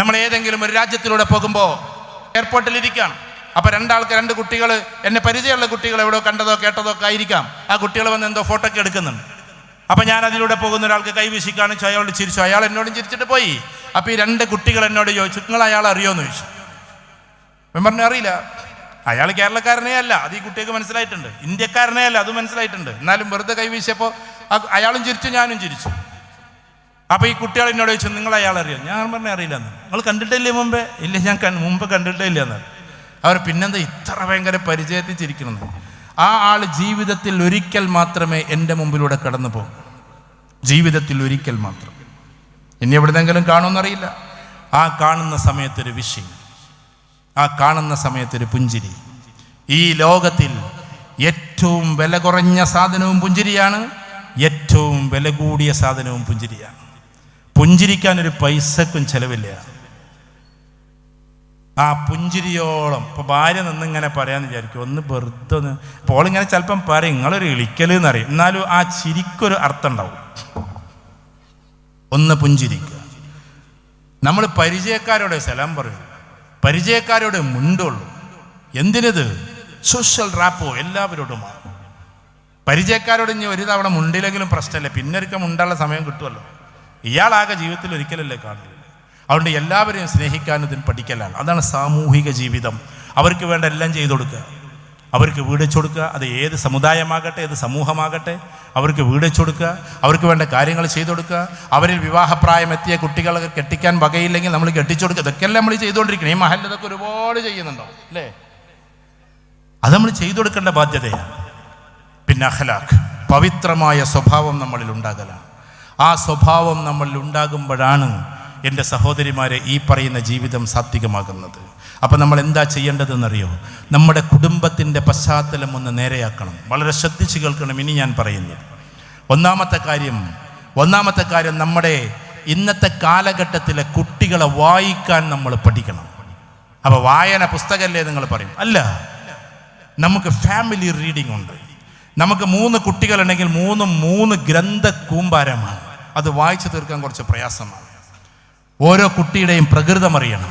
നമ്മൾ ഏതെങ്കിലും ഒരു രാജ്യത്തിലൂടെ പോകുമ്പോൾ എയർപോർട്ടിൽ ഇരിക്കുകയാണ്. അപ്പൊ രണ്ടാൾക്ക് രണ്ട് കുട്ടികൾ എന്നെ പരിചയമുള്ള കുട്ടികൾ എവിടെയോ കണ്ടതോ കേട്ടതോ ഒക്കെ ആയിരിക്കാം. ആ കുട്ടികൾ വന്ന് എന്തോ ഫോട്ടോ ഒക്കെ എടുക്കുന്നുണ്ട്. അപ്പൊ ഞാൻ അതിലൂടെ പോകുന്ന ഒരാൾക്ക് കൈവീശി കാണിച്ചു അയാളോട് ചിരിച്ചു. അയാൾ എന്നോടും ചിരിച്ചിട്ട് പോയി. അപ്പൊ ഈ രണ്ട് കുട്ടികൾ എന്നോട് ചോദിച്ചു നിങ്ങൾ അയാൾ അറിയോന്ന്? ചോദിച്ചു. പറഞ്ഞു അറിയില്ല. അയാൾ കേരളക്കാരനേ അല്ല. അത് ഈ കുട്ടികൾക്ക് മനസ്സിലായിട്ടുണ്ട്. ഇന്ത്യക്കാരനേ അല്ല. അത് മനസ്സിലായിട്ടുണ്ട്. എന്നാലും വെറുതെ കൈവീശിയപ്പോൾ അയാളും ചിരിച്ചു ഞാനും ചിരിച്ചു. അപ്പൊ ഈ കുട്ടികൾ എന്നോട് ചോദിച്ചു നിങ്ങൾ അയാൾ അറിയാം? ഞാൻ പറഞ്ഞ അറിയില്ല എന്ന്. നിങ്ങൾ കണ്ടിട്ടില്ലേ മുമ്പേ? ഇല്ല ഞാൻ മുമ്പ് കണ്ടിട്ടേ ഇല്ല എന്ന്. അവർ പിന്നെന്താ ഇത്ര ഭയങ്കര പരിചയത്തിൽ ചിരിക്കണമെന്ന് ആ ആൾ ജീവിതത്തിൽ ഒരിക്കൽ മാത്രമേ എന്റെ മുമ്പിലൂടെ കടന്നു പോകും. ജീവിതത്തിൽ ഒരിക്കൽ മാത്രം. ഇനി എവിടുന്നെങ്കിലും കാണുമെന്നറിയില്ല. ആ കാണുന്ന സമയത്തൊരു വിഷയം. ആ കാണുന്ന സമയത്തൊരു പുഞ്ചിരി. ഈ ലോകത്തിൽ ഏറ്റവും വില കുറഞ്ഞ സാധനവും പുഞ്ചിരിയാണ് ഏറ്റവും വില കൂടിയ സാധനവും പുഞ്ചിരിയാണ്. പുഞ്ചിരിക്കാൻ ഒരു പൈസക്കും ചെലവില്ല. ആ പുഞ്ചിരിയോളം ഇപ്പൊ ഭാര്യ നിന്നിങ്ങനെ പറയാന്ന് വിചാരിക്കും ഒന്ന് വെറുതെ ഒന്ന് അപ്പോൾ ഇങ്ങനെ ചിലപ്പം പറയും നിങ്ങളൊരു ഇളിക്കൽ എന്നറിയും എന്നാലും ആ ചിരിക്കൊരു അർത്ഥം ഉണ്ടാവും ഒന്ന് പുഞ്ചിരിക്കുക നമ്മൾ പരിചയക്കാരോടെ സലാം പറയും. പരിചയക്കാരോട് മുണ്ടുള്ളൂ. എന്തിനത്? സോഷ്യൽ റാപ്പോ എല്ലാവരോടുമാണ് പരിചയക്കാരോട് ഇനി ഒരു തവണ മുണ്ടിലെങ്കിലും പ്രശ്നമില്ല. പിന്നെ ഒരിക്കൽ മുണ്ടുള്ള സമയം കിട്ടുമല്ലോ ഇയാളാകെ ജീവിതത്തിൽ ഒരിക്കലല്ലേ കാണുന്നത്? അതുകൊണ്ട് എല്ലാവരെയും സ്നേഹിക്കാൻ ഇതിന് പഠിക്കലാണ്. അതാണ് സാമൂഹിക ജീവിതം. അവർക്ക് വേണ്ട എല്ലാം ചെയ്തു കൊടുക്കുക. അവർക്ക് വീടിച്ചു കൊടുക്കുക. അത് ഏത് സമുദായമാകട്ടെ ഏത് സമൂഹമാകട്ടെ അവർക്ക് വീടിച്ചു കൊടുക്കുക. അവർക്ക് വേണ്ട കാര്യങ്ങൾ ചെയ്തു കൊടുക്കുക. അവരിൽ വിവാഹപ്രായം എത്തിയ കുട്ടികളെ കെട്ടിക്കാൻ വകയില്ലെങ്കിൽ നമ്മൾ കെട്ടിച്ചു കൊടുക്കുക. ഇതൊക്കെയല്ലേ നമ്മൾ ചെയ്തുകൊണ്ടിരിക്കണം ഈ മഹലിൽ ഇതൊക്കെ ഒരുപാട് ചെയ്യുന്നുണ്ടോ? അല്ലേ? അത് നമ്മൾ ചെയ്തു കൊടുക്കേണ്ട ബാധ്യതയാണ്. പിന്നെ അഖലാഖ്. പവിത്രമായ സ്വഭാവം നമ്മളിൽ ഉണ്ടാകലാണ്. ആ സ്വഭാവം നമ്മളിൽ ഉണ്ടാകുമ്പോഴാണ് എന്റെ സഹോദരിമാരെ ഈ പറയുന്ന ജീവിതം സാത്വികമാകുന്നത്. അപ്പം നമ്മൾ എന്താ ചെയ്യേണ്ടതെന്നറിയോ? നമ്മുടെ കുടുംബത്തിന്റെ പശ്ചാത്തലം ഒന്ന് നേരെയാക്കണം. വളരെ ശ്രദ്ധിച്ച് കേൾക്കണം ഇനി ഞാൻ പറയുന്നത്. ഒന്നാമത്തെ കാര്യം ഒന്നാമത്തെ കാര്യം നമ്മുടെ ഇന്നത്തെ കാലഘട്ടത്തിലെ കുട്ടികളെ വായിക്കാൻ നമ്മൾ പഠിക്കണം. അപ്പോൾ വായന പുസ്തകമല്ലേ നിങ്ങൾ പറയും? അല്ല. നമുക്ക് ഫാമിലി റീഡിംഗ് ഉണ്ട്. നമുക്ക് മൂന്ന് കുട്ടികളുണ്ടെങ്കിൽ മൂന്നും മൂന്ന് ഗ്രന്ഥ കൂമ്പാരമാണ് അത് വായിച്ചു തീർക്കാൻ കുറച്ച് പ്രയാസമാണ്. ഓരോ കുട്ടിയുടെയും പ്രകൃതം അറിയണം.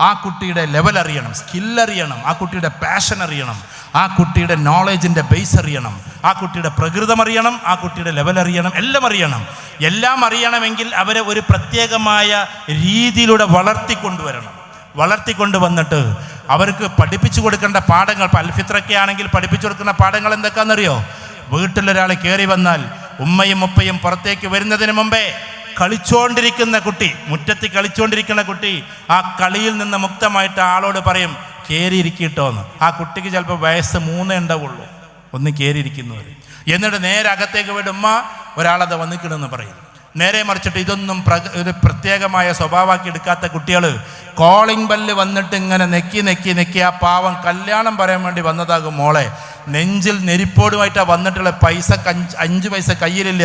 ആ കുട്ടിയുടെ ലെവൽ അറിയണം സ്കിൽ അറിയണം ആ കുട്ടിയുടെ പാഷൻ അറിയണം ആ കുട്ടിയുടെ നോളേജിന്റെ ബേസ് അറിയണം ആ കുട്ടിയുടെ പ്രകൃതം അറിയണം ആ കുട്ടിയുടെ ലെവൽ അറിയണം എല്ലാം അറിയണം. എല്ലാം അറിയണമെങ്കിൽ അവരെ ഒരു പ്രത്യേകമായ രീതിയിലൂടെ വളർത്തിക്കൊണ്ടുവരണം. വളർത്തിക്കൊണ്ട് വന്നിട്ട് അവർക്ക് പഠിപ്പിച്ചു കൊടുക്കേണ്ട പാഠങ്ങൾ ഇപ്പം അൽഫിത്രൊക്കെ ആണെങ്കിൽ പഠിപ്പിച്ചു കൊടുക്കുന്ന പാഠങ്ങൾ എന്തൊക്കെയാണെന്നറിയോ? വീട്ടിലൊരാൾ കയറി വന്നാൽ ഉമ്മയും ഉപ്പയും പുറത്തേക്ക് വരുന്നതിന് മുമ്പേ കളിച്ചോണ്ടിരിക്കുന്ന കുട്ടി മുറ്റത്ത് കളിച്ചോണ്ടിരിക്കുന്ന കുട്ടി ആ കളിയിൽ നിന്ന് മുക്തമായിട്ട് ആളോട് പറയും കയറിയിരിക്കട്ടോന്ന് ആ കുട്ടിക്ക് ചിലപ്പോൾ വയസ്സ് മൂന്നേ ഉണ്ടാവുള്ളൂ. ഒന്ന് കയറിയിരിക്കുന്നവർ എന്നിട്ട് നേരെ അകത്തേക്ക് വിടുമ്മ ഒരാളത് വന്നിക്കിടുന്ന് പറയും. നേരെ മറിച്ചിട്ട് ഇതൊന്നും പ്രത്യേകമായ സ്വഭാവമാക്കി എടുക്കാത്ത കുട്ടികൾ കോളിംഗ് ബെല്ല് വന്നിട്ട് ഇങ്ങനെ നെക്കി നെക്കി നെക്കി ആ പാവം കല്യാണം പറയാൻ വേണ്ടി വന്നതാകും മോളെ. നെഞ്ചിൽ നെരിപ്പോടുമായിട്ടാണ് വന്നിട്ടുള്ള പൈസ അഞ്ച് അഞ്ച് പൈസ കയ്യിലില്ല.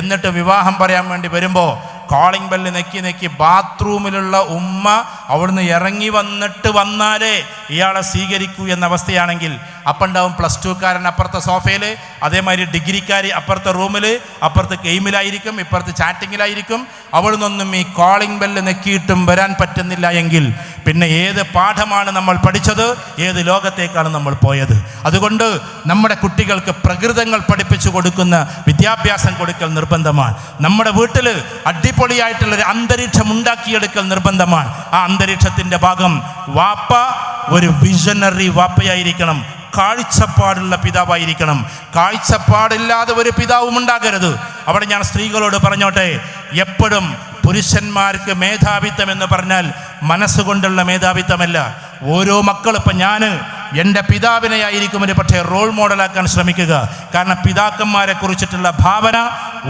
എന്നിട്ട് വിവാഹം പറയാൻ വേണ്ടി വരുമ്പോൾ കോളിംഗ് ബെല്ല് നെക്കി നെക്കി ബാത്റൂമിലുള്ള ഉമ്മ അവിടുന്ന് ഇറങ്ങി വന്നിട്ട് വന്നാലേ ഇയാളെ സ്വീകരിക്കൂ എന്ന അവസ്ഥയാണെങ്കിൽ അപ്പുണ്ടാവും പ്ലസ് ടുക്കാരൻ അപ്പുറത്തെ സോഫയിൽ അതേമാതിരി ഡിഗ്രിക്കാരി അപ്പുറത്തെ റൂമിൽ അപ്പുറത്ത് ഗെയിമിലായിരിക്കും ഇപ്പുറത്ത് ചാറ്റിങ്ങിലായിരിക്കും അവിടെ നിന്നും ഈ കോളിംഗ് ബെല്ല് നെക്കിയിട്ടും വരാൻ പറ്റുന്നില്ല എങ്കിൽ പിന്നെ ഏത് പാഠമാണ് നമ്മൾ പഠിച്ചത് ഏത് ലോകത്തേക്കാണ് നമ്മൾ പോയത്? അതുകൊണ്ട് നമ്മുടെ കുട്ടികൾക്ക് പ്രകൃതങ്ങൾ പഠിപ്പിച്ചു കൊടുക്കുന്ന വിദ്യാഭ്യാസം കൊടുക്കൽ നിർബന്ധമാണ്. നമ്മുടെ വീട്ടിൽ അടിപൊളിയായിട്ടുള്ളൊരു അന്തരീക്ഷം ഉണ്ടാക്കിയെടുക്കൽ നിർബന്ധമാണ്. ആ അന്തരീക്ഷത്തിന്റെ ഭാഗം വാപ്പ ഒരു വിഷനറി വാപ്പയായിരിക്കണം. കാഴ്ചപ്പാടുള്ള പിതാവായിരിക്കണം. കാഴ്ചപ്പാടില്ലാതെ ഒരു പിതാവും ഉണ്ടാകരുത്. അവിടെ ഞാൻ സ്ത്രീകളോട് പറഞ്ഞോട്ടെ എപ്പോഴും പുരുഷന്മാർക്ക് മേധാവിത്വം എന്ന് പറഞ്ഞാൽ മനസ്സുകൊണ്ടുള്ള മേധാവിത്വമല്ല. ഓരോ മക്കളും ഇപ്പം ഞാൻ എന്റെ പിതാവിനെ ആയിരിക്കും ഒരു പക്ഷേ റോൾ മോഡലാക്കാൻ ശ്രമിക്കുക. കാരണം പിതാക്കന്മാരെ കുറിച്ചിട്ടുള്ള ഭാവന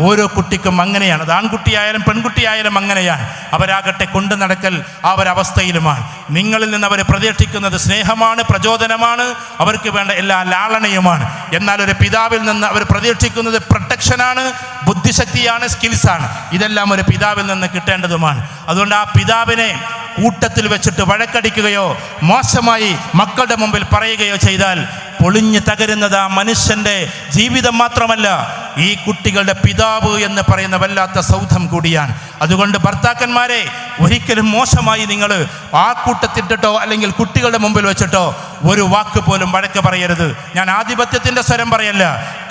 ഓരോ കുട്ടിക്കും അങ്ങനെയാണ്. അത് ആൺകുട്ടിയായാലും പെൺകുട്ടിയായാലും അങ്ങനെയാണ്. അവരാകട്ടെ കൊണ്ടു നടക്കൽ ആ ഒരവസ്ഥയിലുമാണ് നിങ്ങളിൽ നിന്ന് അവർ പ്രതീക്ഷിക്കുന്നത് സ്നേഹമാണ് പ്രചോദനമാണ് അവർക്ക് വേണ്ട എല്ലാ ലാളനയുമാണ്. എന്നാൽ ഒരു പിതാവിൽ നിന്ന് അവർ പ്രതീക്ഷിക്കുന്നത് പ്രൊട്ടക്ഷനാണ് ബുദ്ധിശക്തിയാണ് സ്കിൽസാണ് ഇതെല്ലാം ഒരു പിതാവിൽ നിന്ന് കിട്ടേണ്ടതുമാണ്. അതുകൊണ്ട് ആ പിതാവിനെ കൂട്ടത്തിൽ വെച്ചിട്ട് വഴക്കടിക്കുകയോ മോശമായി മക്കളുടെ മുമ്പിൽ പറയുകയോ ചെയ്താൽ പൊളിഞ്ഞു തകരുന്നത് ആ മനുഷ്യന്റെ ജീവിതം മാത്രമല്ല ഈ കുട്ടികളുടെ പിതാവ് എന്ന് പറയുന്ന വല്ലാത്ത സൗധം കൂടിയാണ്. അതുകൊണ്ട് ഭർത്താക്കന്മാരെ ഒരിക്കലും മോശമായി നിങ്ങൾ ആ കൂട്ടത്തിട്ടിട്ടോ അല്ലെങ്കിൽ കുട്ടികളുടെ മുമ്പിൽ വെച്ചിട്ടോ ഒരു വാക്ക് പോലും വഴക്ക് പറയരുത്. ഞാൻ ആധിപത്യത്തിന്റെ സ്വരം പറയല്ല.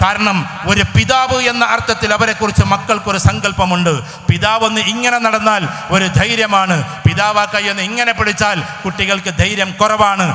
കാരണം ഒരു പിതാവ് എന്ന അർത്ഥത്തിൽ അവരെക്കുറിച്ച് മക്കൾക്കൊരു സങ്കല്പമുണ്ട്. പിതാവെന്ന് ഇങ്ങനെ നടന്നാൽ ഒരു ധൈര്യമാണ്. പിതാവാ ഒന്ന് ഇങ്ങനെ പിടിച്ചാൽ കുട്ടികൾക്ക് ധൈര്യം കുറവാണ്.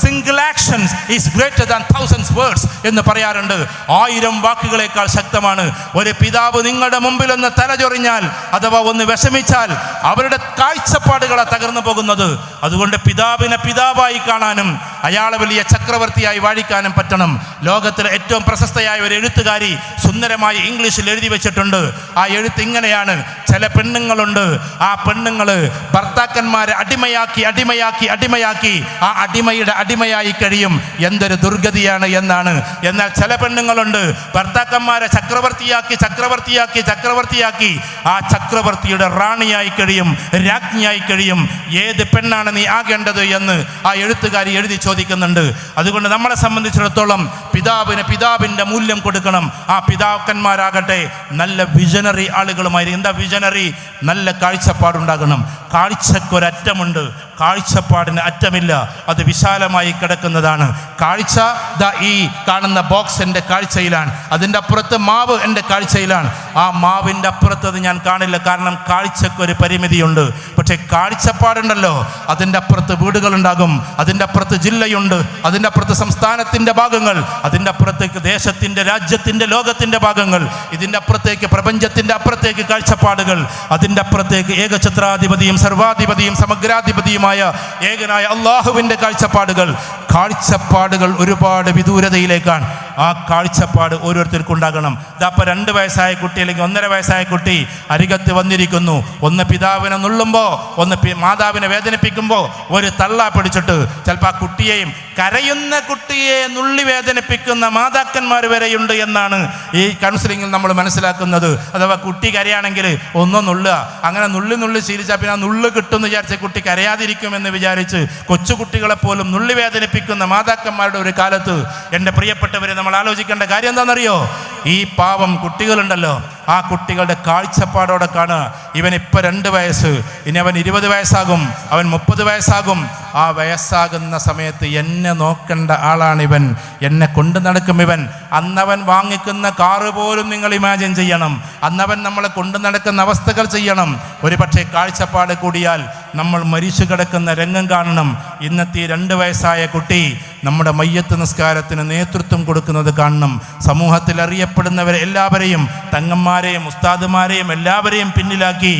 Single actions is greater than thousands words എന്ന് പറയാറുണ്ട്. ആയിരം വാക്കുകളേക്കാൾ ശക്തമാണ്. ഒരു പിതാവ് നിങ്ങളുടെ മുമ്പിൽ ഒന്ന് തലചൊറിഞ്ഞാൽ അഥവാ ഒന്ന് വിഷമിച്ചാൽ അവരുടെ കാഴ്ചപ്പാടുകളാണ് തകർന്നു പോകുന്നത്. അതുകൊണ്ട് പിതാവിനെ പിതാവായി കാണാനും അയാളെ വലിയ ചക്രവർത്തിയായി വാഴിക്കാനും പറ്റണം. ലോകത്തിലെ ഏറ്റവും പ്രശസ്തയായ ഒരു എഴുത്തുകാരി സുന്ദരമായി ഇംഗ്ലീഷിൽ എഴുതി വെച്ചിട്ടുണ്ട്. ആ എഴുത്ത് ഇങ്ങനെയാണ്. ചില പെണ്ണുങ്ങളുണ്ട്. ആ പെണ്ണുങ്ങൾ ഭർത്താക്കന്മാരെ അടിമയാക്കി അടിമയാക്കി അടിമയാക്കി ആ അടിമയുടെ അടിമയായി കഴിയും. എന്തൊരു ദുർഗതിയാണ് എന്നാണ്. എന്നാൽ ചില പെണ്ണുങ്ങളുണ്ട് ഭർത്താക്കന്മാരെ ചക്രവർത്തിയാക്കി ചക്രവർത്തിയാക്കി ചക്രവർത്തിയാക്കി. ആ ചക്രവർത്തിയുടെ റാണിയായി കഴിയും രാജ്ഞിയായി കഴിയും. ഏത് പെണ്ണാണ് നീ ആകേണ്ടത് എന്ന് ആ എഴുത്തുകാരി എഴുതി ചോദിക്കുന്നുണ്ട്. അതുകൊണ്ട് നമ്മളെ സംബന്ധിച്ചിടത്തോളം പിതാവിന് പിതാവിന്റെ മൂല്യം കൊടുക്കണം. ആ പിതാക്കന്മാരാകട്ടെ നല്ല വിഷനറി ആളുകളുമായി എന്താ വിഷനറി നല്ല കാഴ്ചപ്പാടുണ്ടാകണം. കാഴ്ചക്കൊരറ്റമുണ്ട്. കാഴ്ചപ്പാടിന് അറ്റമില്ല. അത് വിശാലമായി കിടക്കുന്നതാണ്. കാഴ്ച ദ ഈ കാണുന്ന ബോക്സ് എന്റെ കാഴ്ചയിലാണ്. അതിന്റെ അപ്പുറത്ത് മാവ് എന്റെ കാഴ്ചയിലാണ്. ആ മാവിന്റെ അപ്പുറത്ത് അത് ഞാൻ കാണില്ല. കാരണം കാഴ്ചക്കൊരു പരിമിതിയുണ്ട്. പക്ഷേ കാഴ്ചപ്പാടുണ്ടല്ലോ. അതിന്റെ അപ്പുറത്ത് വീടുകളുണ്ടാകും. അതിന്റെ അപ്പുറത്ത് ജില്ലയുണ്ട്. അതിന്റെ അപ്പുറത്ത് സംസ്ഥാനത്തിന്റെ ഭാഗങ്ങൾ. അതിന്റെ അപ്പുറത്തേക്ക് ദേശത്തിന്റെ രാജ്യത്തിന്റെ ലോകത്തിന്റെ ഭാഗങ്ങൾ ഇതിന്റെ അപ്പുറത്തേക്ക് പ്രപഞ്ചത്തിന്റെ അപ്പുറത്തേക്ക് കാഴ്ചപ്പാടുകൾ അതിന്റെ അപ്പുറത്തേക്ക് ഏകചത്രാധിപതിയും സർവാധിപതിയും സമഗ്രാധിപതിയുമായ ഏകനായ അള്ളാഹുവിന്റെ കാഴ്ചപ്പാടുകൾ. കാഴ്ചപ്പാടുകൾ ഒരുപാട് വിദൂരതയിലേക്കാണ്. ആ കാഴ്ചപ്പാട് ഓരോരുത്തർക്കും ഉണ്ടാകണം. ഇതപ്പോൾ രണ്ട് വയസ്സായ കുട്ടി അല്ലെങ്കിൽ ഒന്നര വയസ്സായ കുട്ടി അരികത്ത് വന്നിരിക്കുന്നു. ഒന്ന് പിതാവിനെ നുള്ളുമ്പോൾ ഒന്ന് മാതാവിനെ വേദനിപ്പിക്കുമ്പോൾ ഒരു തള്ള പിടിച്ചിട്ട് ചിലപ്പോൾ ആ കുട്ടിയെയും കരയുന്ന കുട്ടിയെ നുള്ളി വേദനിപ്പിക്കുന്ന മാതാക്കന്മാർ വരെയുണ്ട് എന്നാണ് ഈ കൗൺസിലിങ്ങിൽ നമ്മൾ മനസ്സിലാക്കുന്നത്. അഥവാ കുട്ടി കരയാണെങ്കിൽ ഒന്നും നുള്ളുക. അങ്ങനെ നുള്ളി നുള്ളി ശീലിച്ചാൽ പിന്നെ ആ നുള്ളു കിട്ടുമെന്ന് വിചാരിച്ച കുട്ടി കരയാതിരിക്കുമെന്ന് വിചാരിച്ച് കൊച്ചുകുട്ടികളെപ്പോലും നുള്ളി വേദനിപ്പിക്കുന്ന മാതാക്കന്മാരുടെ ഒരു കാലത്ത് എന്റെ പ്രിയപ്പെട്ടവരെ നമ്മൾ ആലോചിക്കേണ്ട കാര്യം എന്താണെന്നറിയോ? ഈ പാവം കുട്ടികളുണ്ടല്ലോ. ആ കുട്ടികളുടെ കാഴ്ചപ്പാടോടെ കാണുക. ഇപ്പം രണ്ട് വയസ്സ്. ഇനി അവൻ ഇരുപത് വയസ്സാകും. അവൻ മുപ്പത് വയസ്സാകും. ആ വയസ്സാകുന്ന സമയത്ത് എന്നെ നോക്കേണ്ട ആളാണിവൻ എന്നെ കൊണ്ടു നടക്കും ഇവൻ. അന്നവൻ വാങ്ങിക്കുന്ന കാറ് പോലും നിങ്ങൾ ഇമാജിൻ ചെയ്യണം. അന്നവൻ നമ്മളെ കൊണ്ടു നടക്കുന്ന അവസ്ഥകൾ ചെയ്യണം. ഒരു പക്ഷേ കാഴ്ചപ്പാട് കൂടിയാൽ നമ്മൾ മരിച്ചു കിടക്കുന്ന രംഗം കാണണം. ഇന്നത്തെ രണ്ട് വയസ്സായ കുട്ടി നമ്മുടെ മയ്യത്ത് നിസ്കാരത്തിന് നേതൃത്വം കൊടുക്കുന്നത് കാണണം. സമൂഹത്തിൽ അറിയപ്പെടുന്നവരെ എല്ലാവരെയും തങ്ങന്മാരെയും ഉസ്താദുമാരെയും എല്ലാവരെയും പിന്നിലാക്കി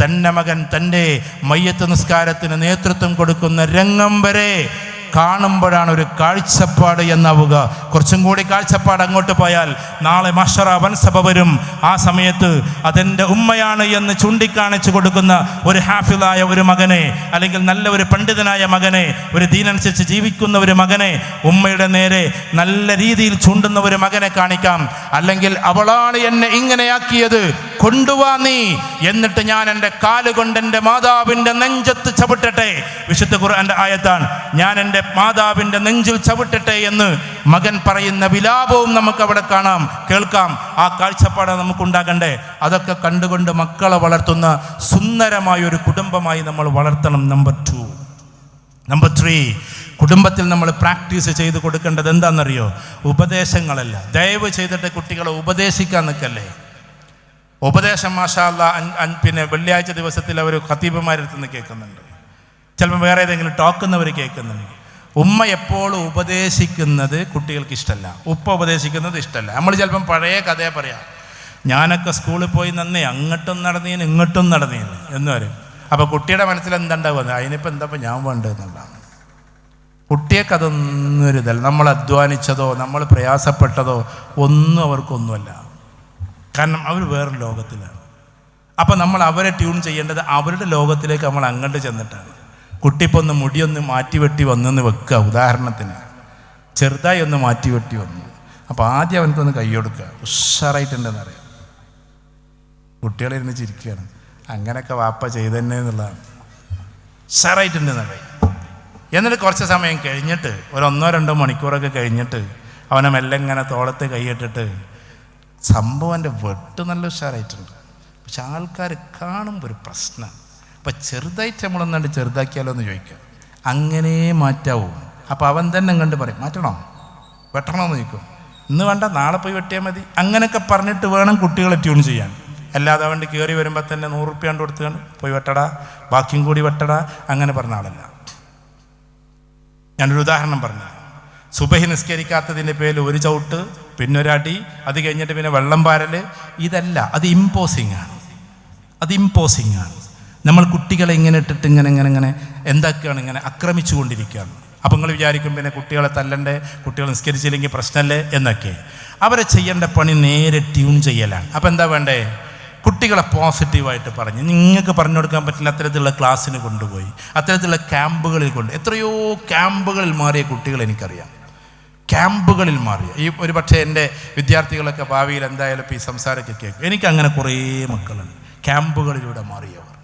തന്റെ മകൻ തന്റെ മയ്യത്ത് നിസ്കാരത്തിന് നേതൃത്വം കൊടുക്കുന്ന രംഗം വരെ കാണുമ്പോഴാണ് ഒരു കാഴ്ചപ്പാട് എന്നാവുക. കുറച്ചും കൂടി കാഴ്ചപ്പാട് അങ്ങോട്ട് പോയാൽ നാളെ മഷറ വൻസഭ വരും. ആ സമയത്ത് അതെന്റെ ഉമ്മയാണ് എന്ന് ചൂണ്ടിക്കാണിച്ചു കൊടുക്കുന്ന ഒരു ഹാഫിളായ ഒരു മകനെ അല്ലെങ്കിൽ നല്ല ഒരു പണ്ഡിതനായ മകനെ ഒരു ദീനനുസരിച്ച് ജീവിക്കുന്ന ഒരു മകനെ ഉമ്മയുടെ നേരെ നല്ല രീതിയിൽ ചൂണ്ടുന്ന ഒരു മകനെ കാണിക്കാം. അല്ലെങ്കിൽ അവളാണ് എന്നെ ഇങ്ങനെയാക്കിയത്. കൊണ്ടുവാ നീ. എന്നിട്ട് ഞാൻ എന്റെ കാലുകൊണ്ട് എന്റെ മാതാവിന്റെ നെഞ്ചത്ത് ചവിട്ടട്ടെ. വിശുദ്ധ ഖുർആന്റെ ആയത്താണ്. ഞാൻ എന്റെ മാതാവിന്റെ നെഞ്ചിൽ ചവിട്ടട്ടെ എന്ന് മകൻ പറയുന്ന വിലാപവും നമുക്ക് അവിടെ കാണാം. കേൾക്കാം. ആ കാഴ്ചപ്പാട് നമുക്കുണ്ടാകണ്ടേ. അതൊക്കെ കണ്ടുകൊണ്ട് മക്കളെ വളർത്തുന്ന സുന്ദരമായ ഒരു കുടുംബമായി നമ്മൾ വളർത്തണം. നമ്പർ ടു നമ്പർ ത്രീ കുടുംബത്തിൽ നമ്മൾ പ്രാക്ടീസ് ചെയ്ത് കൊടുക്കേണ്ടത് എന്താണെന്നറിയോ? ഉപദേശങ്ങളല്ല. ദയവ് ചെയ്തിട്ട് കുട്ടികളെ ഉപദേശിക്കാൻ നിൽക്കല്ലേ. ഉപദേശം മാഷാല്ല പിന്നെ വെള്ളിയാഴ്ച ദിവസത്തിൽ അവർ ഖത്തീബുമാരടുത്ത് നിന്ന് കേൾക്കുന്നുണ്ട്. ചിലപ്പോൾ വേറെ ഏതെങ്കിലും ടോക്കുന്നവർ കേൾക്കുന്നുണ്ട്. ഉമ്മ എപ്പോഴും ഉപദേശിക്കുന്നത് കുട്ടികൾക്ക് ഇഷ്ടമല്ല ഉപ്പ ഉപദേശിക്കുന്നത് ഇഷ്ടമല്ല നമ്മൾ ചിലപ്പം പഴയ കഥയെ പറയാം. ഞാനൊക്കെ സ്കൂളിൽ പോയി നന്നേ അങ്ങോട്ടും നടന്നീന് ഇങ്ങോട്ടും നടന്നീന് എന്ന് പറയും. അപ്പോൾ കുട്ടിയുടെ മനസ്സിൽ എന്താണ്ടാവുക അതിനിപ്പോൾ എന്താ ഞാൻ വേണ്ടതെന്നുള്ളതാണ് കുട്ടിയൊക്കെ അതൊന്നും ഒരു ഇതല്ല നമ്മൾ അധ്വാനിച്ചതോ നമ്മൾ പ്രയാസപ്പെട്ടതോ ഒന്നും അവർക്കൊന്നുമല്ല. കാരണം അവർ വേറെ ലോകത്തിലാണ്. അപ്പം നമ്മൾ അവരെ ട്യൂൺ ചെയ്യേണ്ടത് അവരുടെ ലോകത്തിലേക്ക് നമ്മൾ അങ്ങോട്ട് ചെന്നിട്ടാണ്. കുട്ടിപ്പൊന്ന് മുടിയൊന്ന് മാറ്റി വെട്ടി വന്നെന്ന് വെക്കുക ഉദാഹരണത്തിന്. ചെറുതായി ഒന്ന് മാറ്റി വെട്ടി വന്നു. അപ്പോൾ ആദ്യം അവനക്കൊന്ന് കൈ കൊടുക്കുക. ഉഷാറായിട്ടുണ്ടെന്ന് അറിയാം. കുട്ടികളിരുന്ന് ചിരിക്കുകയാണ്. അങ്ങനെയൊക്കെ വാപ്പ ചെയ്തന്നെ എന്നുള്ളതാണ്. ഉഷാറായിട്ടുണ്ടെന്ന് അറിയാം. എന്നിട്ട് കുറച്ച് സമയം കഴിഞ്ഞിട്ട് ഒരു ഒന്നോ രണ്ടോ മണിക്കൂറൊക്കെ കഴിഞ്ഞിട്ട് അവനെ മെല്ലെ ഇങ്ങനെ തോളത്ത് കൈയിട്ടിട്ട് സംഭവം എന്റെ വെട്ട് നല്ല ഉഷാറായിട്ടുണ്ട്. പക്ഷെ ആൾക്കാർ കാണുമ്പോൾ ഒരു പ്രശ്നം. അപ്പം ചെറുതായിട്ട് നമ്മളൊന്നാണ്ട് ചെറുതാക്കിയാലോ എന്ന് ചോദിക്കാം. അങ്ങനെ മാറ്റാവും. അപ്പോൾ അവൻ തന്നെ കണ്ട് പറയും മാറ്റണോ? വെട്ടണമെന്ന് ചോദിക്കും. ഇന്ന് വേണ്ട നാളെ പോയി വെട്ടിയാൽ മതി. അങ്ങനെയൊക്കെ പറഞ്ഞിട്ട് വേണം കുട്ടികളെ ട്യൂൺ ചെയ്യാൻ. അല്ലാതെ അവന്റെ കയറി വരുമ്പോൾ തന്നെ നൂറ് റുപ്യ കൊണ്ട് കൊടുത്തുകൊണ്ട് പോയി വെട്ടടാ ബാക്കിയും കൂടി വെട്ടടാ അങ്ങനെ പറഞ്ഞ ആളല്ല. ഞാനൊരു ഉദാഹരണം പറഞ്ഞു സുബഹി നിസ്കരിക്കാത്തതിന്റെ പേരിൽ ഒരു ചവിട്ട് പിന്നൊരടി അത് കഴിഞ്ഞിട്ട് പിന്നെ വെള്ളം പാരൽ ഇതല്ല അത് ഇമ്പോസിങ് ആണ്. അത് ഇമ്പോസിങ് ആണ്. നമ്മൾ കുട്ടികളെ ഇങ്ങനെ ഇട്ടിട്ട് ഇങ്ങനെ ഇങ്ങനെ ഇങ്ങനെ എന്താക്കുകയാണ് ഇങ്ങനെ ആക്രമിച്ചു കൊണ്ടിരിക്കുകയാണ് അപ്പം നിങ്ങൾ വിചാരിക്കും പിന്നെ കുട്ടികളെ തല്ലണ്ടേ കുട്ടികൾ നിസ്കരിച്ചില്ലെങ്കിൽ പ്രശ്നമല്ലേ എന്നൊക്കെ. അവരെ ചെയ്യേണ്ട പണി നേരെ ട്യൂൺ ചെയ്യലാണ്. അപ്പം എന്താ വേണ്ടേ? കുട്ടികളെ പോസിറ്റീവായിട്ട് പറഞ്ഞ്. നിങ്ങൾക്ക് പറഞ്ഞു കൊടുക്കാൻ പറ്റില്ല അത്തരത്തിലുള്ള ക്ലാസ്സിന് കൊണ്ടുപോയി. അത്തരത്തിലുള്ള ക്യാമ്പുകളിൽ കൊണ്ട് എത്രയോ ക്യാമ്പുകളിൽ മാറിയ കുട്ടികൾ എനിക്കറിയാം. ക്യാമ്പുകളിൽ മാറിയ. ഈ ഒരു പക്ഷേ എന്റെ വിദ്യാർത്ഥികളൊക്കെ ഭാവിയിൽ എന്തായാലും ഇപ്പോൾ ഈ സംസാരമൊക്കെ കേൾക്കും. എനിക്കങ്ങനെ കുറേ മക്കളുണ്ട്. ക്യാമ്പുകളിലൂടെ മാറിയവർ.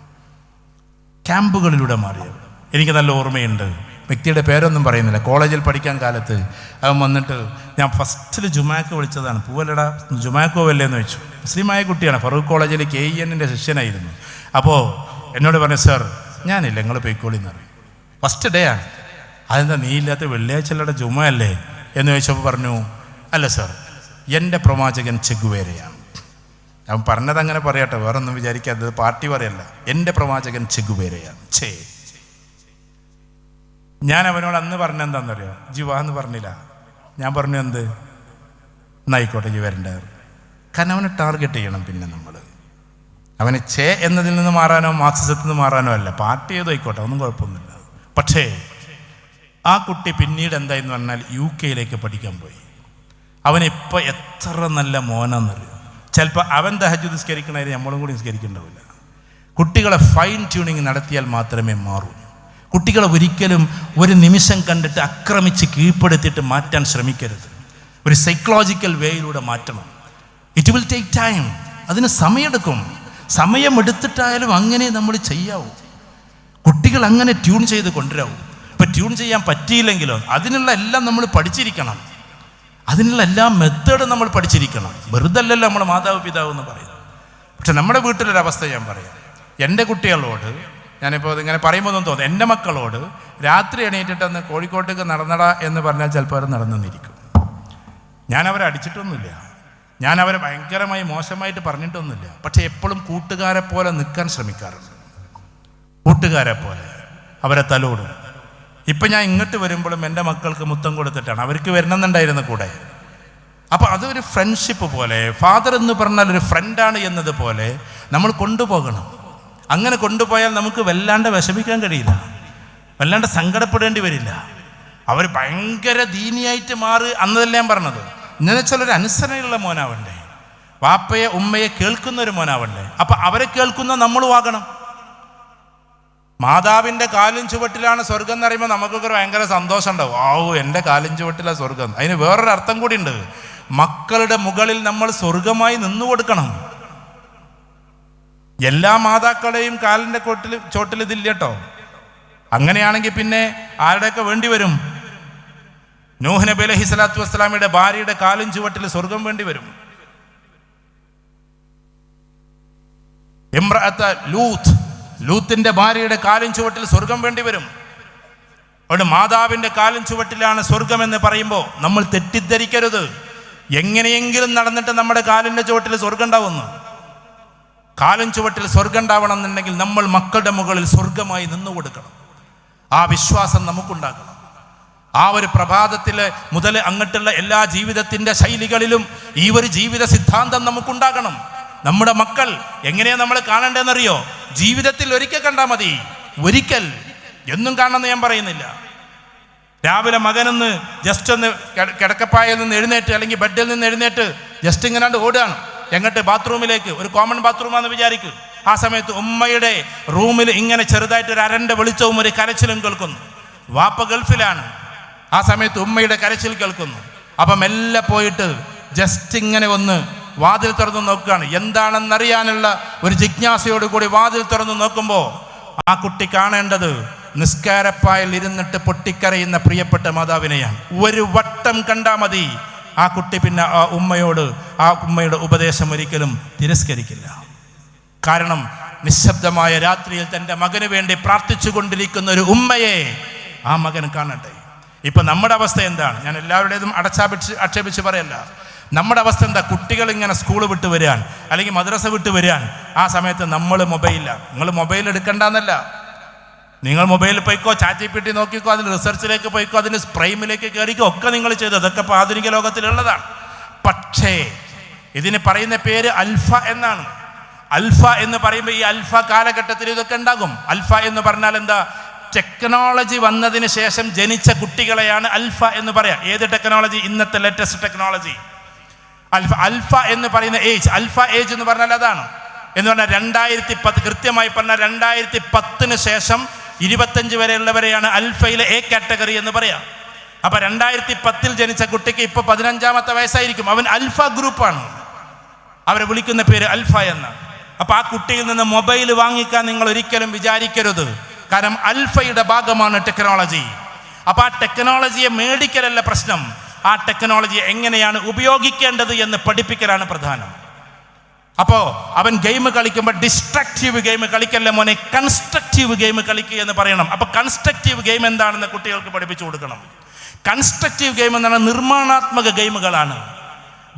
ക്യാമ്പുകളിലൂടെ മാറിയവർ. എനിക്ക് നല്ല ഓർമ്മയുണ്ട്. വ്യക്തിയുടെ പേരൊന്നും പറയുന്നില്ല. കോളേജിൽ പഠിക്കാൻ കാലത്ത് അവൻ വന്നിട്ട് ഞാൻ ഫസ്റ്റിൽ ജുമാക്ക് വിളിച്ചതാണ്. പൂവല്ലടാ ജുമാക്കോ വല്ലേ എന്ന് വെച്ചു മുസ്ലിമായ കുട്ടിയാണ്. ഫറൂഖ് കോളേജിൽ കെ ഇ എന്നിന്റെ ശിഷ്യനായിരുന്നു. അപ്പോൾ എന്നോട് പറഞ്ഞു സർ ഞാനില്ല നിങ്ങൾ പൊയ്ക്കോളിന്ന് പറയും ഫസ്റ്റ് ഡേ ആണ്. അതെന്താ നീ ഇല്ലാത്ത വെള്ളിയാഴ്ചയുടെ ജുമ അല്ലേ? എന്ന് ചോദിച്ചപ്പോൾ പറഞ്ഞു അല്ല സർ എന്റെ പ്രവാചകൻ ചെഗുവേരയാണ്. അവൻ പറഞ്ഞത് അങ്ങനെ പറയട്ടെ വേറൊന്നും വിചാരിക്കാത്തത് പാർട്ടി പറയല്ല എന്റെ പ്രവാചകൻ ചെഗുവേരയാണ്. ചേ ഞാൻ അവനോട് അന്ന് പറഞ്ഞ എന്താണെന്നറിയോ ജിവാ എന്ന് പറഞ്ഞില്ല. ഞാൻ പറഞ്ഞു എന്ത്? എന്നായിക്കോട്ടെ ജി വരണ്ട. കാരണം അവനെ ടാർഗറ്റ് ചെയ്യണം പിന്നെ നമ്മൾ അവനെ ചേ എന്നതിൽ നിന്ന് മാറാനോ മാർക്സിസത്തിൽ നിന്ന് മാറാനോ അല്ല പാർട്ടി ഏതോ ആയിക്കോട്ടെ ഒന്നും കുഴപ്പമൊന്നുമില്ല. പക്ഷേ ആ കുട്ടി പിന്നീട് എന്തായെന്ന് പറഞ്ഞാൽ യു കെയിലേക്ക് പഠിക്കാൻ പോയി. അവനിപ്പോൾ എത്ര നല്ല മോനെന്നറിയോ? ചിലപ്പോൾ അവൻ ദഹജു നിസ്കരിക്കണതിന് നമ്മളും കൂടി നിസ്കരിക്കേണ്ടാവില്ല. കുട്ടികളെ ഫൈൻ ട്യൂണിങ് നടത്തിയാൽ മാത്രമേ മാറൂ. കുട്ടികളെ ഒരിക്കലും ഒരു നിമിഷം കണ്ടിട്ട് ആക്രമിച്ച് കീഴ്പ്പെടുത്തിയിട്ട് മാറ്റാൻ ശ്രമിക്കരുത്. ഒരു സൈക്കോളജിക്കൽ വേയിലൂടെ മാറ്റണം. ഇറ്റ് വിൽ ടേക്ക് ടൈം അതിന് സമയമെടുക്കും. സമയമെടുത്തിട്ടായാലും അങ്ങനെ നമ്മൾ ചെയ്യാവൂ. കുട്ടികൾ അങ്ങനെ ട്യൂൺ ചെയ്ത് കൊണ്ടുവരാവൂ. ഇപ്പം ട്യൂൺ ചെയ്യാൻ പറ്റിയില്ലെങ്കിലോ അതിനുള്ള എല്ലാം നമ്മൾ പഠിച്ചിരിക്കണം. അതിനുള്ള എല്ലാ മെത്തേഡും നമ്മൾ പഠിച്ചിരിക്കണം. വെറുതല്ലല്ലോ നമ്മുടെ മാതാവ് പിതാവ് എന്ന് പറയുന്നത്. പക്ഷെ നമ്മുടെ വീട്ടിലൊരവസ്ഥ ഞാൻ പറയാം. എന്റെ കുട്ടികളോട് ഞാനിപ്പോൾ ഇങ്ങനെ പറയുമ്പോൾ ഒന്നും തോന്നുന്നു എന്റെ മക്കളോട് രാത്രി എണീറ്റിട്ടൊന്ന് കോഴിക്കോട്ടേക്ക് നടന്നട എന്ന് പറഞ്ഞാൽ ചിലപ്പോൾ അവർ നടന്നെന്നിരിക്കും. ഞാൻ അവരെ അടിച്ചിട്ടൊന്നുമില്ല. ഞാൻ അവരെ ഭയങ്കരമായി മോശമായിട്ട് പറഞ്ഞിട്ടൊന്നുമില്ല. പക്ഷേ എപ്പോഴും കൂട്ടുകാരെ പോലെ നിൽക്കാൻ ശ്രമിക്കാറുണ്ട്. കൂട്ടുകാരെ പോലെ അവരെ തലോടും. ഇപ്പം ഞാൻ ഇങ്ങോട്ട് വരുമ്പോഴും എന്റെ മക്കൾക്ക് മുത്തം കൊടുത്തിട്ടാണ്. അവർക്ക് വരണമെന്നുണ്ടായിരുന്നു കൂടെ. അപ്പോൾ അതൊരു ഫ്രണ്ട്ഷിപ്പ് പോലെ ഫാദർ എന്ന് പറഞ്ഞാൽ ഒരു ഫ്രണ്ടാണ് എന്നതുപോലെ നമ്മൾ കൊണ്ടുപോകണം. അങ്ങനെ കൊണ്ടുപോയാൽ നമുക്ക് വല്ലാണ്ട് വിഷമിക്കാൻ കഴിയില്ല. വല്ലാണ്ട് സങ്കടപ്പെടേണ്ടി വരില്ല. അവർ ഭയങ്കര ദീനിയായിട്ട് മാറി അന്നതല്ല ഞാൻ പറഞ്ഞത്. എന്നു വെച്ചാൽ ഒരു അനുസരണയുള്ള മോനാവണ്ടേ. വാപ്പയെ ഉമ്മയെ കേൾക്കുന്ന ഒരു മോനാവണ്ടേ. അപ്പം അവരെ കേൾക്കുന്ന നമ്മളും ആകണം. മാതാവിന്റെ കാലും ചുവട്ടിലാണ് സ്വർഗം എന്ന് പറയുമ്പോൾ നമുക്കൊക്കെ ഭയങ്കര സന്തോഷം ഉണ്ടാവും ആവു എന്റെ കാലും ചുവട്ടിലാണ് സ്വർഗം അതിന് വേറൊരു അർത്ഥം കൂടി ഉണ്ട് മക്കളുടെ മുകളിൽ നമ്മൾ സ്വർഗമായി നിന്നു കൊടുക്കണം. എല്ലാ മാതാക്കളെയും കാലിന്റെ കൊട്ടിൽ ചോട്ടിൽ ഇതില്ല കേട്ടോ. അങ്ങനെയാണെങ്കിൽ പിന്നെ ആരുടെയൊക്കെ വേണ്ടി വരും? നൂഹ് നബി അലഹി സ്വലാത്തു വസ്സലാമിയുടെ ഭാര്യയുടെ കാലും ചുവട്ടിൽ സ്വർഗം വേണ്ടി വരും. ഇമ്രഅത്ത ലൂത്ത് ലൂത്തിന്റെ ഭാര്യയുടെ കാലും ചുവട്ടിൽ സ്വർഗം വേണ്ടി വരും. അവിടെ മാതാവിന്റെ കാലും ചുവട്ടിലാണ് സ്വർഗം എന്ന് പറയുമ്പോൾ നമ്മൾ തെറ്റിദ്ധരിക്കരുത്. എങ്ങനെയെങ്കിലും നടന്നിട്ട് നമ്മുടെ കാലിന്റെ ചുവട്ടിൽ സ്വർഗം ഉണ്ടാവുന്നു. കാലും ചുവട്ടിൽ സ്വർഗം ഉണ്ടാവണം എന്നുണ്ടെങ്കിൽ നമ്മൾ മക്കളുടെ മുകളിൽ സ്വർഗമായി നിന്നു കൊടുക്കണം. ആ വിശ്വാസം നമുക്കുണ്ടാക്കണം ആ ഒരു പ്രഭാതത്തിൽ മുതൽ അങ്ങോട്ടുള്ള എല്ലാ ജീവിതത്തിന്റെ ശൈലികളിലും ഈ ഒരു ജീവിത സിദ്ധാന്തം നമുക്കുണ്ടാകണം. നമ്മുടെ മക്കൾ എങ്ങനെയാണ് നമ്മൾ കാണേണ്ടതെന്നറിയോ? ജീവിതത്തിൽ ഒരിക്കൽ കണ്ടാൽ മതി. ഒരിക്കൽ. എന്നും കാണണമെന്ന് ഞാൻ പറയുന്നില്ല. രാവിലെ മകനൊന്ന് ജസ്റ്റ് ഒന്ന് കിട- കിടക്കപ്പായയിൽ നിന്ന് എഴുന്നേറ്റ് അല്ലെങ്കിൽ ബെഡിൽ നിന്ന് എഴുന്നേറ്റ് ജസ്റ്റ് ഇങ്ങനെ ഓടുകയാണ്. എങ്ങോട്ട് ബാത്റൂമിലേക്ക് ഒരു കോമൺ ബാത്റൂമാണെന്ന് വിചാരിക്കും. ആ സമയത്ത് ഉമ്മയുടെ റൂമിൽ ഇങ്ങനെ ചെറുതായിട്ട് ഒരു അരന്റെ വെളിച്ചവും ഒരു കരച്ചിലും കേൾക്കുന്നു. വാപ്പ ഗൾഫിലാണ്. ആ സമയത്ത് ഉമ്മയുടെ കരച്ചിൽ കേൾക്കുന്നു. അപ്പം മെല്ലെ പോയിട്ട് ജസ്റ്റ് ഇങ്ങനെ ഒന്ന് വാതിൽ തുറന്ന് നോക്കുകയാണ്. എന്താണെന്നറിയാനുള്ള ഒരു ജിജ്ഞാസയോട് കൂടി വാതിൽ തുറന്ന് നോക്കുമ്പോൾ ആ കുട്ടി കാണേണ്ടത് നിസ്കാരപ്പായിൽ ഇരുന്നിട്ട് പൊട്ടിക്കരയുന്ന പ്രിയപ്പെട്ട മാതാവിനെയാണ്. ഒരു വട്ടം കണ്ടാൽ മതി. ആ കുട്ടി പിന്നെ ആ ഉമ്മയോട് ആ ഉമ്മയുടെ ഉപദേശം ഒരിക്കലും തിരസ്കരിക്കില്ല. കാരണം നിശബ്ദമായ രാത്രിയിൽ തന്റെ മകന് വേണ്ടി പ്രാർത്ഥിച്ചു കൊണ്ടിരിക്കുന്ന ഒരു ഉമ്മയെ ആ മകൻ കാണട്ടെ. ഇപ്പം നമ്മുടെ അവസ്ഥ എന്താണ്? ഞാൻ എല്ലാവരുടേതും അടച്ചാപിച്ച് ആക്ഷേപിച്ച് പറയല്ല. നമ്മുടെ അവസ്ഥ എന്താ? കുട്ടികൾ ഇങ്ങനെ സ്കൂൾ വിട്ട് വരികയാണ് അല്ലെങ്കിൽ മദ്രസ വിട്ട് വരികയാണ് ആ സമയത്ത് നമ്മൾ മൊബൈലില്ല നിങ്ങൾ മൊബൈൽ എടുക്കണ്ടെന്നല്ല. നിങ്ങൾ മൊബൈലിൽ പോയിക്കോ ചാറ്റ് പിട്ടി നോക്കിക്കോ അതിന് റിസർച്ചിലേക്ക് പോയിക്കോ അതിന് പ്രൈമിലേക്ക് കയറിക്കോ ഒക്കെ നിങ്ങൾ ചെയ്തു അതൊക്കെ ഇപ്പോൾ ആധുനിക ലോകത്തിലുള്ളതാണ് പക്ഷേ ഇതിന് പറയുന്ന പേര് അൽഫ എന്നാണ്. അൽഫ എന്ന് പറയുമ്പോൾ ഈ അൽഫ കാലഘട്ടത്തിൽ ഇതൊക്കെ ഉണ്ടാകും. അൽഫ എന്ന് പറഞ്ഞാൽ എന്താ? ടെക്നോളജി വന്നതിന് ശേഷം ജനിച്ച കുട്ടികളെയാണ് അൽഫ എന്ന് പറയാം. ഏത് ടെക്നോളജി ഇന്നത്തെ ലേറ്റസ്റ്റ് ടെക്നോളജി അൽഫ അൽഫ എന്ന് പറയുന്ന ഏജ് അൽഫ ഏജ് എന്ന് പറഞ്ഞാൽ അതാണ്. എന്ന് പറഞ്ഞാൽ രണ്ടായിരത്തി പത്ത് കൃത്യമായി പറഞ്ഞാൽ രണ്ടായിരത്തി പത്തിന് ശേഷം ഇരുപത്തഞ്ച് വരെയുള്ളവരെയാണ് അൽഫയിലെ എ കാറ്റഗറി എന്ന് പറയാം. അപ്പം രണ്ടായിരത്തി പത്തിൽ ജനിച്ച കുട്ടിക്ക് ഇപ്പോൾ പതിനഞ്ചാമത്തെ വയസ്സായിരിക്കും. അവൻ അൽഫ ഗ്രൂപ്പാണ് അവരെ വിളിക്കുന്ന പേര് അൽഫ എന്ന് അപ്പോൾ ആ കുട്ടിയിൽ നിന്ന് മൊബൈൽ വാങ്ങിക്കാൻ നിങ്ങൾ ഒരിക്കലും വിചാരിക്കരുത്. കാരണം അൽഫയുടെ ഭാഗമാണ് ടെക്നോളജി. അപ്പോൾ ആ ടെക്നോളജിയെ മേടിക്കലല്ല പ്രശ്നം. ആ ടെക്നോളജി എങ്ങനെയാണ് ഉപയോഗിക്കേണ്ടത് എന്ന് പഠിപ്പിക്കലാണ് പ്രധാനം. അപ്പോൾ അവൻ ഗെയിം കളിക്കുമ്പോൾ ഡിസ്ട്രക്റ്റീവ് ഗെയിം കളിക്കല്ല മോനെ? കൺസ്ട്രക്റ്റീവ് ഗെയിം കളിക്കുക എന്ന് പറയണം. അപ്പോൾ കൺസ്ട്രക്റ്റീവ് ഗെയിം എന്താണെന്ന് കുട്ടികൾക്ക് പഠിപ്പിച്ചു കൊടുക്കണം. കൺസ്ട്രക്റ്റീവ് ഗെയിം എന്നാണ് നിർമ്മാണാത്മക ഗെയിമുകളാണ്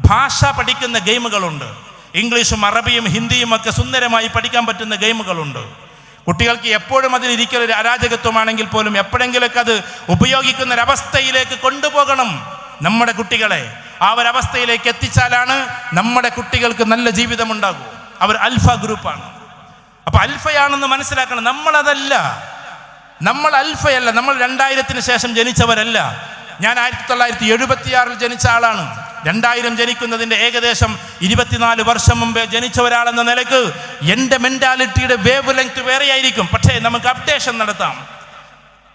ഭാഷ പഠിക്കുന്ന ഗെയിമുകളുണ്ട് ഇംഗ്ലീഷും അറബിയും ഹിന്ദിയും ഒക്കെ സുന്ദരമായി പഠിക്കാൻ പറ്റുന്ന ഗെയിമുകളുണ്ട് കുട്ടികൾക്ക് എപ്പോഴും അതിലിരിക്കലൊരു അരാജകത്വമാണെങ്കിൽ പോലും എപ്പോഴെങ്കിലൊക്കെ അത് ഉപയോഗിക്കുന്ന ഒരവസ്ഥയിലേക്ക് കൊണ്ടുപോകണം. നമ്മുടെ കുട്ടികളെ ആ ഒരവസ്ഥയിലേക്ക് എത്തിച്ചാലാണ് നമ്മുടെ കുട്ടികൾക്ക് നല്ല ജീവിതം ഉണ്ടാകും അവർ അൽഫ ഗ്രൂപ്പാണ്. അപ്പൊ അൽഫയാണെന്ന് മനസ്സിലാക്കണം. നമ്മളതല്ല. നമ്മൾ അൽഫയല്ല. നമ്മൾ രണ്ടായിരത്തിന് ശേഷം ജനിച്ചവരല്ല. ഞാൻ ആയിരത്തി തൊള്ളായിരത്തി എഴുപത്തിയാറിൽ ജനിച്ച ആളാണ്. രണ്ടായിരം ജനിക്കുന്നതിന്റെ ഏകദേശം ഇരുപത്തിനാല് വർഷം മുമ്പേ ജനിച്ച ഒരാളെന്ന നിലയ്ക്ക് എന്റെ മെന്റാലിറ്റിയുടെ വേവ് ലെങ്ത് വേറെയായിരിക്കും. പക്ഷേ നമുക്ക് അപ്ഡേഷൻ നടത്താം.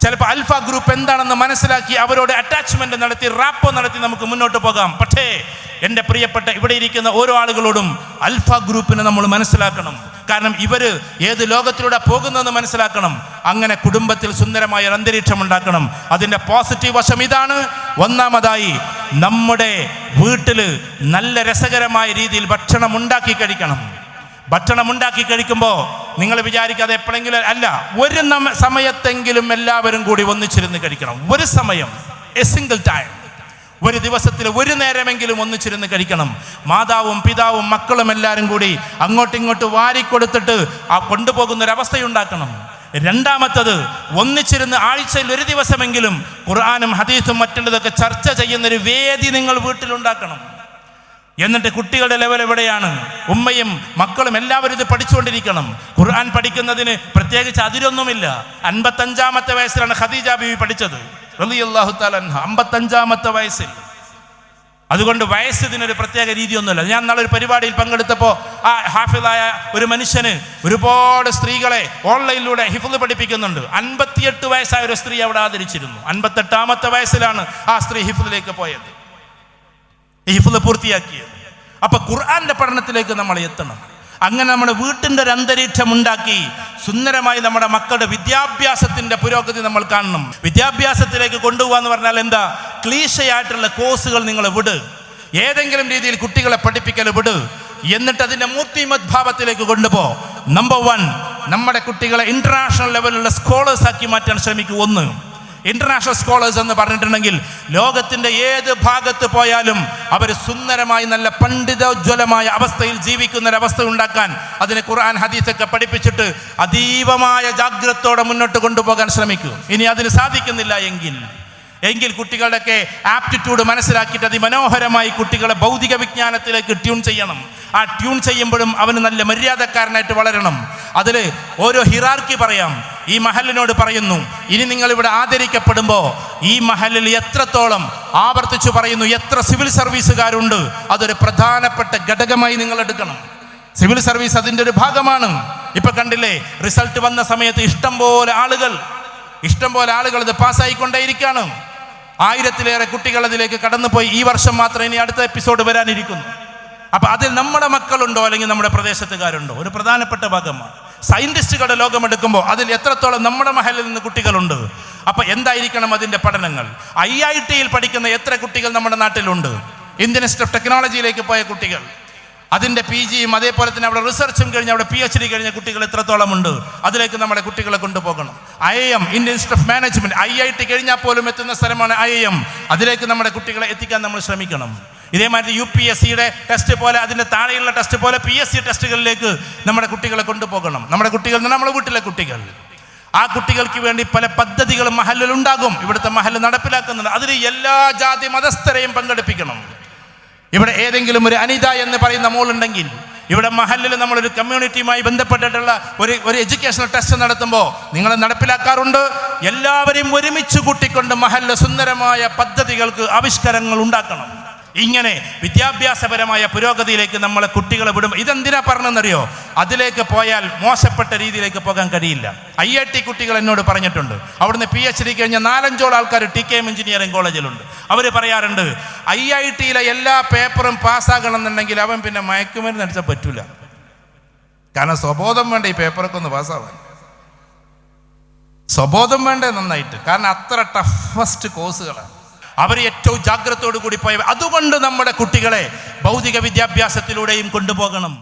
ചിലപ്പോൾ അൽഫ ഗ്രൂപ്പ് എന്താണെന്ന് മനസ്സിലാക്കി അവരോട് അറ്റാച്ച്മെന്റ് നടത്തി റാപ്പോ നടത്തി നമുക്ക് മുന്നോട്ട് പോകാം. പക്ഷേ എന്റെ പ്രിയപ്പെട്ട ഇവിടെ ഇരിക്കുന്ന ഓരോ ആളുകളോടും അൽഫ ഗ്രൂപ്പിനെ നമ്മൾ മനസ്സിലാക്കണം. കാരണം ഇവർ ഏത് ലോകത്തിലൂടെ പോകുന്നതെന്ന് മനസ്സിലാക്കണം. അങ്ങനെ കുടുംബത്തിൽ സുന്ദരമായ ഒരു അന്തരീക്ഷം ഉണ്ടാക്കണം. അതിന്റെ പോസിറ്റീവ് വശം ഇതാണ്. ഒന്നാമതായി നമ്മുടെ വീട്ടിൽ നല്ല രസകരമായ രീതിയിൽ ഭക്ഷണം ഉണ്ടാക്കി കഴിക്കണം. ഭക്ഷണം ഉണ്ടാക്കി കഴിക്കുമ്പോൾ നിങ്ങൾ വിചാരിക്കാതെ എപ്പോഴെങ്കിലും അല്ല ഒരു സമയത്തെങ്കിലും എല്ലാവരും കൂടി ഒന്നിച്ചിരുന്ന് കഴിക്കണം. ഒരു സമയം എ സിംഗിൾ ടൈം ഒരു ദിവസത്തിൽ ഒരു നേരമെങ്കിലും ഒന്നിച്ചിരുന്ന് കഴിക്കണം. മാതാവും പിതാവും മക്കളും എല്ലാവരും കൂടി അങ്ങോട്ടും ഇങ്ങോട്ടും വാരിക്കൊടുത്തിട്ട് ആ കൊണ്ടുപോകുന്ന ഒരവസ്ഥയുണ്ടാക്കണം രണ്ടാമത്തത് ഒന്നിച്ചിരുന്ന് ആഴ്ചയിൽ ഒരു ദിവസമെങ്കിലും ഖുർആാനും ഹദീസും മറ്റുള്ളതൊക്കെ ചർച്ച ചെയ്യുന്നൊരു വേദി നിങ്ങൾ വീട്ടിലുണ്ടാക്കണം. എന്നിട്ട് കുട്ടികളുടെ ലെവൽ എവിടെയാണ്? ഉമ്മയും മക്കളും എല്ലാവരും ഇത് പഠിച്ചുകൊണ്ടിരിക്കണം. ഖുർആൻ പഠിക്കുന്നതിന് പ്രത്യേകിച്ച് അതിരൊന്നുമില്ല. അൻപത്തഞ്ചാമത്തെ വയസ്സിലാണ് ഖദീജ ബിവി പഠിച്ചത്. റളിയല്ലാഹു തആല അൻഹ. അമ്പത്തഞ്ചാമത്തെ വയസ്സിൽ. അതുകൊണ്ട് വയസ്സ് ഇതിനൊരു പ്രത്യേക രീതിയൊന്നുമില്ല. ഞാൻ നാളെ ഒരു പരിപാടിയിൽ പങ്കെടുത്തപ്പോൾ ആ ഹാഫിളായ ഒരു മനുഷ്യന് ഒരുപാട് സ്ത്രീകളെ ഓൺലൈനിലൂടെ ഹിഫുദ് പഠിപ്പിക്കുന്നുണ്ട്. അൻപത്തിയെട്ട് വയസ്സായ ഒരു സ്ത്രീ അവിടെ ആദരിച്ചിരുന്നു. അൻപത്തെട്ടാമത്തെ വയസ്സിലാണ് ആ സ്ത്രീ ഹിഫുദിലേക്ക് പോയത്. ഈ ഹിഫുദ് പൂർത്തിയാക്കിയത്. അപ്പൊ ഖുർആന്റെ പഠനത്തിലേക്ക് നമ്മൾ എത്തണം. അങ്ങനെ നമ്മുടെ വീട്ടിന്റെ ഒരു അന്തരീക്ഷം ഉണ്ടാക്കി സുന്ദരമായി നമ്മുടെ മക്കളുടെ വിദ്യാഭ്യാസത്തിന്റെ പുരോഗതി നമ്മൾ കാണണം. വിദ്യാഭ്യാസത്തിലേക്ക് കൊണ്ടുപോകാന്ന് പറഞ്ഞാൽ എന്താ? ക്ലീശയായിട്ടുള്ള കോഴ്സുകൾ നിങ്ങൾ വിട്. ഏതെങ്കിലും രീതിയിൽ കുട്ടികളെ പഠിപ്പിക്കൽ വിട്. എന്നിട്ട് അതിന്റെ മൂർത്തിമത് ഭാവത്തിലേക്ക് കൊണ്ടുപോ. നമ്പർ വൺ നമ്മുടെ കുട്ടികളെ ഇന്റർനാഷണൽ ലെവലിലുള്ള സ്കോളേഴ്സ് ആക്കി മാറ്റാൻ ശ്രമിക്കൂ. ഒന്ന് ഇന്റർനാഷണൽ സ്കോളേഴ്സ് എന്ന് പറഞ്ഞിട്ടുണ്ടെങ്കിൽ ലോകത്തിന്റെ ഏത് ഭാഗത്ത് പോയാലും അവർ സുന്ദരമായി നല്ല പണ്ഡിതോജ്വലമായ അവസ്ഥയിൽ ജീവിക്കുന്ന ഒരു അവസ്ഥ ഉണ്ടാക്കാൻ അതിന് ഖുർആൻ ഹദീസൊക്കെ പഠിപ്പിച്ചിട്ട് അതീവമായ ജാഗ്രതയോടെ മുന്നോട്ട് കൊണ്ടുപോകാൻ ശ്രമിക്കും. ഇനി അതിന് സാധിക്കുന്നില്ല എങ്കിൽ. എങ്കിൽ കുട്ടികളുടെയൊക്കെ ആപ്റ്റിറ്റ്യൂഡ് മനസ്സിലാക്കിയിട്ട് അതിമനോഹരമായി കുട്ടികളെ ഭൗതിക വിജ്ഞാനത്തിലേക്ക് ട്യൂൺ ചെയ്യണം. ആ ട്യൂൺ ചെയ്യുമ്പോഴും അവന് നല്ല മര്യാദക്കാരനായിട്ട് വളരണം. അതിൽ ഓരോ ഹിറാർക്കി പറയാം. ഈ മഹലിനോട് പറയുന്നു ഇനി നിങ്ങൾ ഇവിടെ ആദരിക്കപ്പെടുമ്പോൾ ഈ മഹലിൽ എത്രത്തോളം ആവർത്തിച്ചു പറയുന്നു എത്ര സിവിൽ സർവീസുകാരുണ്ട് അതൊരു പ്രധാനപ്പെട്ട ഘടകമായി നിങ്ങൾ എടുക്കണം. സിവിൽ സർവീസ് അതിന്റെ ഒരു ഭാഗമാണ്. ഇപ്പൊ കണ്ടില്ലേ റിസൾട്ട് വന്ന സമയത്ത് ഇഷ്ടം പോലെ ആളുകൾ ഇഷ്ടം പോലെ ആളുകൾ ഇത് പാസ്സായിക്കൊണ്ടേയിരിക്കുകയാണ് ആയിരത്തിലേറെ കുട്ടികൾ അതിലേക്ക് കടന്നുപോയി. ഈ വർഷം മാത്രം ഇനി അടുത്ത എപ്പിസോഡ് വരാനിരിക്കുന്നു. അപ്പൊ അതിൽ നമ്മുടെ മക്കളുണ്ടോ അല്ലെങ്കിൽ നമ്മുടെ പ്രദേശത്തുകാരുണ്ടോ? ഒരു പ്രധാനപ്പെട്ട ഭാഗമാണ്. സയന്റിസ്റ്റുകളുടെ ലോകമെടുക്കുമ്പോൾ അതിൽ എത്രത്തോളം നമ്മുടെ മഹലിൽ നിന്ന് കുട്ടികളുണ്ട്? അപ്പോൾ എന്തായിരിക്കണം അതിന്റെ പഠനങ്ങൾ? ഐ ഐ ടിയിൽ പഠിക്കുന്ന എത്ര കുട്ടികൾ നമ്മുടെ നാട്ടിലുണ്ട്? ഇന്ത്യൻ ഇൻസ്റ്റിറ്റ്യൂട്ട് ഓഫ് ടെക്നോളജിയിലേക്ക് പോയ കുട്ടികൾ. അതിന്റെ പി ജിയും അതേപോലെ തന്നെ അവിടെ റിസർച്ചും കഴിഞ്ഞ് അവിടെ പി എച്ച് ഡി കഴിഞ്ഞ കുട്ടികൾ എത്രത്തോളം ഉണ്ട് അതിലേക്ക് നമ്മുടെ കുട്ടികളെ കൊണ്ടുപോകണം. I M Indian institute of management. I I T കഴിഞ്ഞാൽ പോലും എത്തുന്ന സ്ഥലമാണ് ഐ എം. അതിലേക്ക് നമ്മുടെ കുട്ടികളെ എത്തിക്കാൻ നമ്മൾ ശ്രമിക്കണം. ഇതേമാതിരി യു പി എസ് സിയുടെ ടെസ്റ്റ് പോലെ അതിന്റെ താഴെയുള്ള ടെസ്റ്റ് പോലെ പി എസ് സി ടെസ്റ്റുകളിലേക്ക് നമ്മുടെ കുട്ടികളെ കൊണ്ടുപോകണം. നമ്മുടെ കുട്ടികൾ നമ്മുടെ വീട്ടിലെ കുട്ടികൾ. ആ കുട്ടികൾക്ക് വേണ്ടി പല പദ്ധതികളും മഹലിൽ ഉണ്ടാകും. ഇവിടുത്തെ മഹൽ നടപ്പിലാക്കുന്നുണ്ട്. അതിൽ എല്ലാ ജാതി മതസ്ഥരെയും പങ്കെടുപ്പിക്കണം. ഇവിടെ ഏതെങ്കിലും ഒരു അനിത എന്ന് പറയുന്ന മോളുണ്ടെങ്കിൽ ഇവിടെ മഹലിൽ നമ്മളൊരു കമ്മ്യൂണിറ്റിയുമായി ബന്ധപ്പെട്ടിട്ടുള്ള ഒരു ഒരു എഡ്യൂക്കേഷണൽ ടെസ്റ്റ് നടത്തുമ്പോൾ നിങ്ങൾ നടപ്പിലാക്കാറുണ്ട്. എല്ലാവരെയും ഒരുമിച്ച് കൂട്ടിക്കൊണ്ട് മഹല്ല സുന്ദരമായ പദ്ധതികൾക്ക് ആവിഷ്കാരങ്ങൾ ഉണ്ടാക്കണം. ഇങ്ങനെ വിദ്യാഭ്യാസപരമായ പുരോഗതിയിലേക്ക് നമ്മളെ കുട്ടികളെ വിടും ഇതെന്തിനാ പറഞ്ഞെന്നറിയോ? അതിലേക്ക് പോയാൽ മോശപ്പെട്ട രീതിയിലേക്ക് പോകാൻ കഴിയില്ല. ഐ ഐ ടി കുട്ടികൾ എന്നോട് പറഞ്ഞിട്ടുണ്ട്. അവിടുന്ന് പി എച്ച് ഡി കഴിഞ്ഞ നാലഞ്ചോളം ആൾക്കാർ ടി കെ എം എഞ്ചിനീയറിംഗ് കോളേജിലുണ്ട് അവർ പറയാറുണ്ട് ഐ ഐ ടിയിലെ എല്ലാ പേപ്പറും പാസ്സാകണം എന്നുണ്ടെങ്കിൽ അവൻ പിന്നെ മയക്കുമരുന്ന് അടിച്ചാൽ പറ്റൂല. കാരണം സ്വബോധം വേണ്ട ഈ പേപ്പറൊക്കെ ഒന്ന് പാസ്സാവാൻ? സ്വബോധം വേണ്ടേ നന്നായിട്ട്. കാരണം അത്ര ടഫസ്റ്റ് കോഴ്സുകളാണ് അവർ ഏറ്റവും ജാഗ്രതയോടു കൂടി പോയ അതുകൊണ്ട് നമ്മുടെ കുട്ടികളെ ഭൗതിക വിദ്യാഭ്യാസത്തിലൂടെയും കൊണ്ടുപോകണം.